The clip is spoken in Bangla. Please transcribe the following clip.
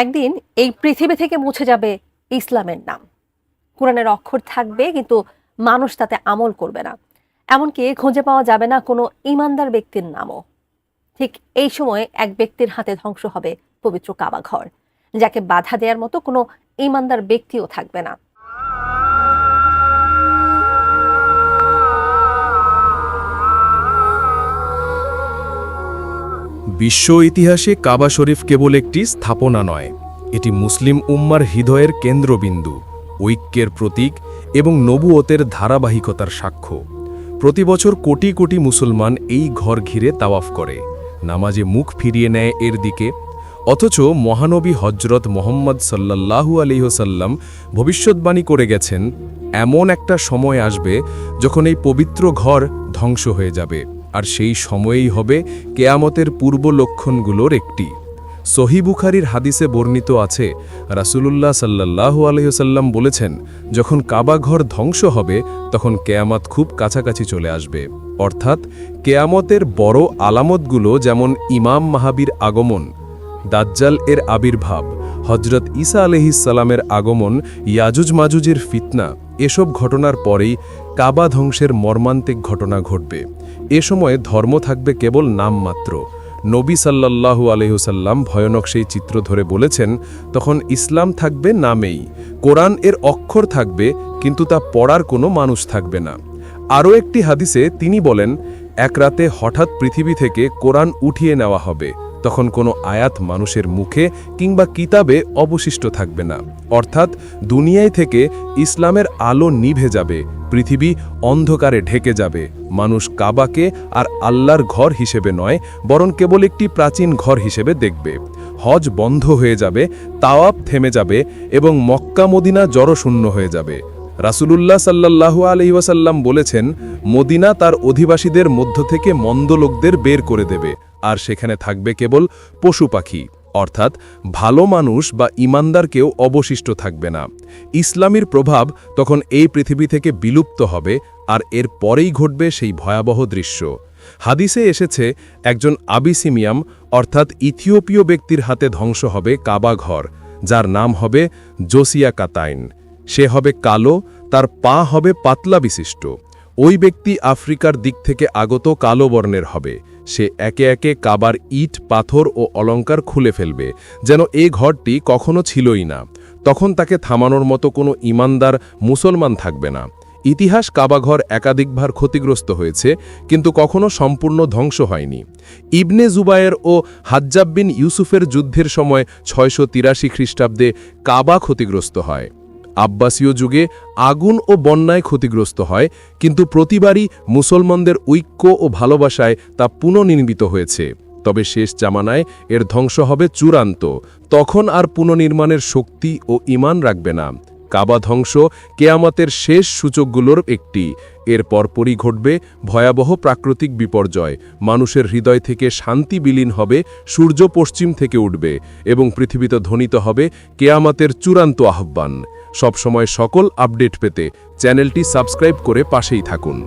একদিন এই পৃথিবী থেকে মুছে যাবে ইসলামের নাম। কোরআনের অক্ষর থাকবে, কিন্তু মানুষ তাতে আমল করবে না। এমনকি খুঁজে পাওয়া যাবে না কোনো ইমানদার ব্যক্তির নামও। ঠিক এই সময়ে এক ব্যক্তির হাতে ধ্বংস হবে পবিত্র কাবাঘর যাকে বাধা দেওয়ার মতো কোনো ইমানদার ব্যক্তিও থাকবে না। বিশ্ব ইতিহাসে কাবা শরীফ কেবল একটি স্থাপনা নয়, এটি মুসলিম উম্মার হৃদয়ের কেন্দ্রবিন্দু, ঐক্যের প্রতীক এবং নবুয়তের ধারাবাহিকতার সাক্ষ্য। প্রতি বছর কোটি কোটি মুসলমান এই ঘর ঘিরে তাওয়াফ করে, নামাজে মুখ ফিরিয়ে নেয় এর দিকে। অথচ মহানবী হজরত মোহাম্মদ সাল্লাল্লাহু আলিহসাল্লাম ভবিষ্যৎবাণী করে গেছেন, এমন একটা সময় আসবে যখন এই পবিত্র ঘর ধ্বংস হয়ে যাবে। আর সেই সময়েই হবে কেয়ামতের পূর্ব লক্ষণগুলোর একটি। সহি বুখারির হাদিসে বর্ণিত আছে, রাসূলুল্লাহ সাল্লাল্লাহু আলহিহসাল্লাম বলেছেন, যখন কাবা ঘর ধ্বংস হবে, তখন কেয়ামত খুব কাছাকাছি চলে আসবে। অর্থাৎ, কেয়ামতের বড় আলামতগুলো যেমন ইমাম মাহাবির আগমন, দাজ্জাল এর আবির্ভাব হজরত ঈসা আলহিসাল্লামের আগমন ইয়াজুজ মাজুজের ফিতনা এসব ঘটনার পরেই কাবা ধ্বংসের মর্মান্তিক ঘটনা ঘটবে। এ সময় ধর্ম থাকবে কেবল নামমাত্র। নবী সাল্লাল্লাহু আলহিহসাল্লাম ভয়ানক সেই চিত্র ধরে বলেছেন, তখন ইসলাম থাকবে নামেই। কোরআন এর অক্ষর থাকবে, কিন্তু তা পড়ার কোনো মানুষ থাকবে না। আরও একটি হাদিসে তিনি বলেন, এক রাতে হঠাৎ পৃথিবী থেকে কোরআন উঠিয়ে নেওয়া হবে। তখন কোনো আয়াত মানুষের মুখে কিংবা কিতাবে অবশিষ্ট থাকবে না। অর্থাৎ দুনিয়ায় থেকে ইসলামের আলো নিভে যাবে, পৃথিবী অন্ধকারে ঢেকে যাবে। মানুষ কাবাকে আর আল্লাহর ঘর হিসেবে নয়, বরং কেবল একটি প্রাচীন ঘর হিসেবে দেখবে। হজ বন্ধ হয়ে যাবে, তাওয়াব থেমে যাবে এবং মক্কা মদিনা জড়শূন্য হয়ে যাবে। রাসূলুল্লাহ সাল্লাল্লাহু আলাইহি ওয়াসাল্লাম বলেছেন, মদিনা তার অধিবাসীদের মধ্য থেকে মন্দ লোকদের বের করে দেবে। আর সেখানে থাকবে কেবল পশু পাখি, অর্থাৎ ভালো মানুষ বা ইমানদার কেউ অবশিষ্ট থাকবে না। ইসলামীর প্রভাব তখন এই পৃথিবী থেকে বিলুপ্ত হবে আর এর পরেই ঘটবে সেই ভয়াবহ দৃশ্য। হাদিসে এসেছে, একজন আবিসিমিয়াম, অর্থাৎ ইথিওপীয় ব্যক্তির হাতে ধ্বংস হবে কাবা ঘর, যার নাম হবে জোসিয়া কাতাইন সে হবে কালো, তার পা হবে পাতলা বিশিষ্ট। ওই ব্যক্তি আফ্রিকার দিক থেকে আগত কালো বর্ণের হবে। সে একে একে কাবার ইট, পাথর ও অলঙ্কার খুলে ফেলবে, যেন এ ঘরটি কখনো ছিলই না। তখন তাকে থামানোর মতো কোনো ইমানদার মুসলমান থাকবে না। ইতিহাস কাবাঘর একাধিকবার ক্ষতিগ্রস্ত হয়েছে, কিন্তু কখনো সম্পূর্ণ ধ্বংস হয়নি। ইবনে জুবায়ের ও হাজ্জাব বিন ইউসুফের যুদ্ধের সময় ছয়শো তিরাশি খ্রিস্টাব্দে কাবা ক্ষতিগ্রস্ত হয়। আব্বাসীয় যুগে আগুন ও বন্যায় ক্ষতিগ্রস্ত হয়, কিন্তু প্রতিবারই মুসলমানদের ঐক্য ও ভালোবাসায় তা পুনর্নির্মিত হয়েছে। তবে শেষ জামানায় এর ধ্বংস হবে চূড়ান্ত। তখন আর পুনর্নির্মাণের শক্তি ও ইমান রাখবে না। কাবা ধ্বংস কেয়ামতের শেষ সূচকগুলোর একটি। এর পরপরই ঘটবে ভয়াবহ প্রাকৃতিক বিপর্যয়। মানুষের হৃদয় থেকে শান্তি বিলীন হবে, সূর্য পশ্চিম থেকে উঠবে এবং পৃথিবীতে ধ্বনিত হবে কেয়ামতের চূড়ান্ত আহ্বান। সবসময় সকল আপডেট পেতে চ্যানেলটি সাবস্ক্রাইব করে পাশেই থাকুন।